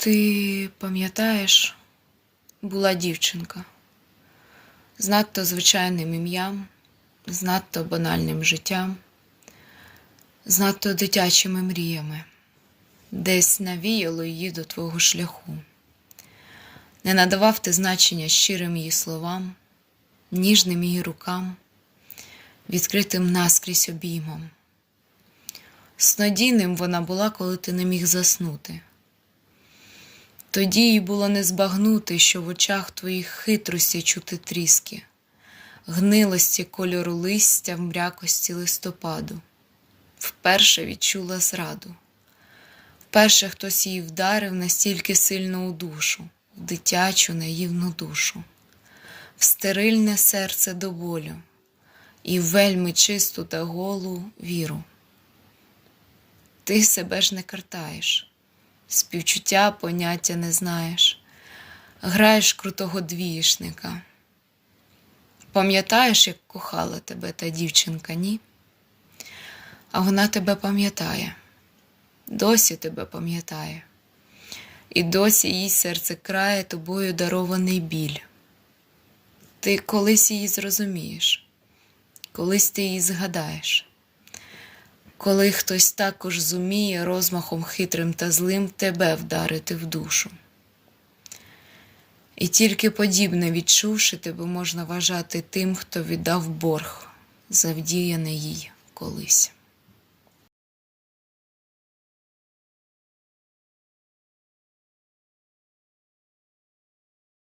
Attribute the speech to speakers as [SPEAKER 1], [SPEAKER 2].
[SPEAKER 1] Ти пам'ятаєш, була дівчинка з надто звичайним ім'ям, з надто банальним життям, з надто дитячими мріями, десь навіяло її до твого шляху. Не надавав ти значення щирим її словам, ніжним її рукам, відкритим наскрізь обіймом. Снодійним вона була, коли ти не міг заснути. Тоді їй було не збагнути, що в очах твоїх хитрості чути тріски, гнилості кольору листя в мрякості листопаду. Вперше відчула зраду. Вперше хтось її вдарив настільки сильно у душу, в дитячу наївну душу, в стерильне серце до болю і вельми чисту та голу віру. Ти себе ж не картаєш співчуття поняття не знаєш, граєш крутого двієшника. Пам'ятаєш, як кохала тебе та дівчинка, ні? А вона тебе пам'ятає, досі тебе пам'ятає, і досі їй серце крає тобою дарований біль. Ти колись її зрозумієш, колись ти її згадаєш коли хтось також зуміє розмахом хитрим та злим тебе вдарити в душу. І тільки подібне відчувши, тебе можна вважати тим, хто віддав борг, завдіяний їй колись.